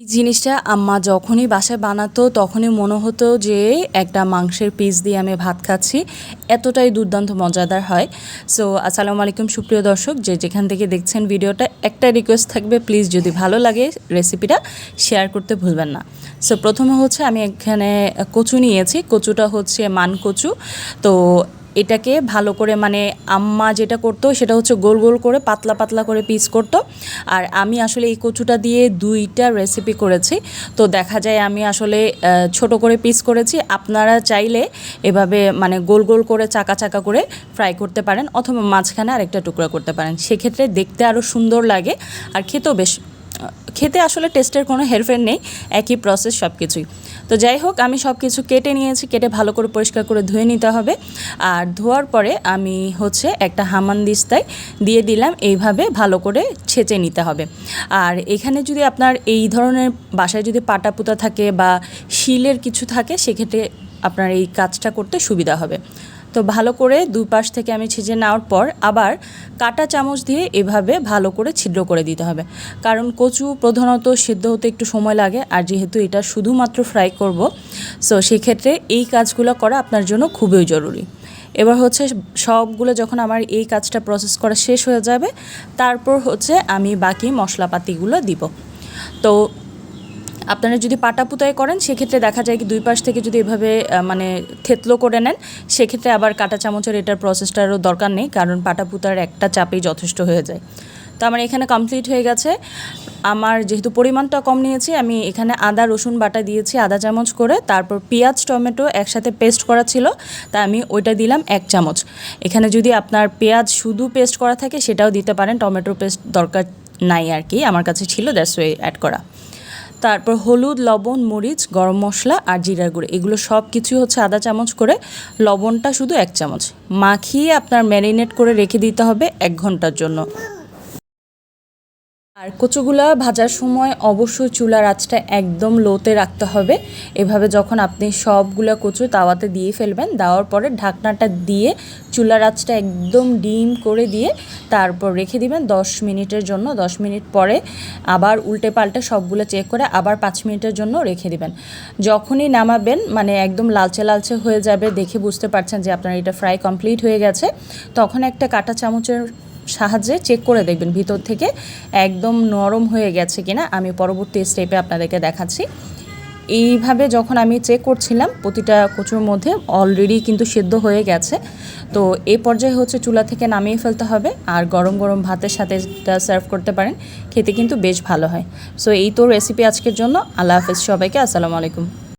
জিনিসটা আম্মা যখনই বাসায় বানাতো, তখনই মনে হতো যে একটা মাংসের পিস দিয়ে আমি ভাত খাচ্ছি। এতটাই দুর্দান্ত, মজাদার হয়। সো আসসালামু আলাইকুম সুপ্রিয় দর্শক, যে যেখান থেকে দেখছেন ভিডিওটা, একটা রিকোয়েস্ট থাকবে প্লিজ যদি ভালো লাগে রেসিপিটা শেয়ার করতে ভুলবেন না। সো প্রথমে হচ্ছে আমি এখানে কচু নিয়েছি, কচুটা হচ্ছে মান কচু। তো এটাকে ভালো করে মানে আম্মা যেটা করতো, সেটা হচ্ছে গোল গোল করে পাতলা পাতলা করে পিস করতো। আর আমি আসলে এই কচুটা দিয়ে দুইটা রেসিপি করেছি। তো দেখা যায় আমি আসলে ছোট করে পিস করেছি। আপনারা চাইলে এভাবে মানে গোল গোল করে, চাকা চাকা করে ফ্রাই করতে পারেন। অথবা মাঝখানে আরেকটা টুকরা করতে পারেন। সেক্ষেত্রে দেখতে আরও সুন্দর লাগে। আর খেতেও বেশ খেতে আসলে টেস্টের কোনো হেরফের নেই, একই প্রসেস সব কিছুই তো যাই হোক, আমি সব কিছু কেটে নিয়েছি, কেটে ভালো করে পরিষ্কার করে ধুয়ে নিতে হবে। আর ধোয়ার পরে আমি হচ্ছে একটা হামানদিস্তায় দিয়ে দিলাম, এইভাবে ভালো করে ছেঁচে নিতে হবে। আর এখানে যদি আপনার এই ধরনের বাসায় যদি পাটা পুতা থাকে বা শিলের কিছু থাকে, সেক্ষেত্রে আপনার এই কাজটা করতে সুবিধা হবে। তো ভালো করে দুই পাশ থেকে আমি ছেঁচে নেওয়ার পর আবার কাটা চামচ দিয়ে এভাবে ভালো করে ছিদ্র করে দিতে হবে। কারণ কচু প্রধানত সিদ্ধ হতে একটু সময় লাগে আর যেহেতু এটা শুধুমাত্র ফ্রাই করব, সো সেক্ষেত্রে এই কাজগুলো করা আপনার জন্য খুবই জরুরি। এবার হচ্ছে সবগুলো যখন আমার এই কাজটা প্রসেস করা শেষ হয়ে যাবে, তারপর হচ্ছে আমি বাকি মশলাপাতিগুলো দিব। তো আপনারা যদি পাটা পুতায় করেন, সেক্ষেত্রে দেখা যায় কি দুই পাশ থেকে যদি এভাবে মানে থেতলো করে নেন, সেক্ষেত্রে আবার কাটা চামচের এটার প্রসেসটারও দরকার নেই, কারণ পাটা পুতার একটা চাপেই যথেষ্ট হয়ে যায়। তো আমার এখানে কমপ্লিট হয়ে গেছে। আমার যেহেতু পরিমাণটা কম নিয়েছি, আমি এখানে আদা, রসুন বাটা দিয়েছি, আদা চামচ করে, তারপর পেঁয়াজ, টমেটো একসাথে পেস্ট করা ছিল, তা আমি ওইটা দিলাম এক চামচ। এখানে যদি আপনার পেঁয়াজ শুধু পেস্ট করা থাকে, সেটাও দিতে পারেন, টমেটো পেস্ট দরকার নাই আর কি, আমার কাছে ছিল দ্যাটস ওয়ে অ্যাড করা। তারপর হলুদ, লবণ, মরিচ, গরম মশলা আর জিরার গুঁড়ো। এগুলো সব কিছুই হচ্ছে আধা চামচ করে, লবণটা শুধু এক চামচ। মাখিয়ে আপনার ম্যারিনেট করে রেখে দিতে হবে এক ঘণ্টার জন্য। আর কচুগুলা ভাজার সময় অবশ্যই চুলার আঁচটা একদম লোতে রাখতে হবে। এভাবে যখন আপনি সবগুলা কচু তাওয়াতে দিয়ে ফেলবেন, দেওয়ার পরে ঢাকনাটা দিয়ে চুলার আঁচটা একদম ডিম করে দিয়ে তারপর রেখে দিবেন দশ মিনিটের জন্য। দশ মিনিট পরে আবার উল্টে পাল্টে সবগুলো চেক করে আবার পাঁচ মিনিটের জন্য রেখে দিবেন। যখনই নামাবেন মানে একদম লালচে লালচে হয়ে যাবে দেখে বুঝতে পারছেন যে আপনার এটা ফ্রাই কমপ্লিট হয়ে গেছে। তখন একটা কাঁটা চামচের সাহায্যে চেক করে দেখবেন। ভিতর থেকে একদম নরম হয়ে গেছে কিনা আমি পরবর্তী স্টেপে আপনাদেরকে দেখাচ্ছি। এইভাবে যখন আমি চেক করছিলাম, প্রতিটা কচুর মধ্যে অলরেডি কিন্তু সেদ্ধ হয়ে গেছে। তো এই পর্যায়ে হচ্ছে চুলা থেকে নামিয়ে ফেলতে হবে আর গরম গরম ভাতের সাথে এটা সার্ভ করতে পারেন। খেতে কিন্তু বেশ ভালো হয়। সো এই তো রেসিপি আজকের জন্য। আল্লাহ হাফেজ সবাইকে। আসসালামু আলাইকুম।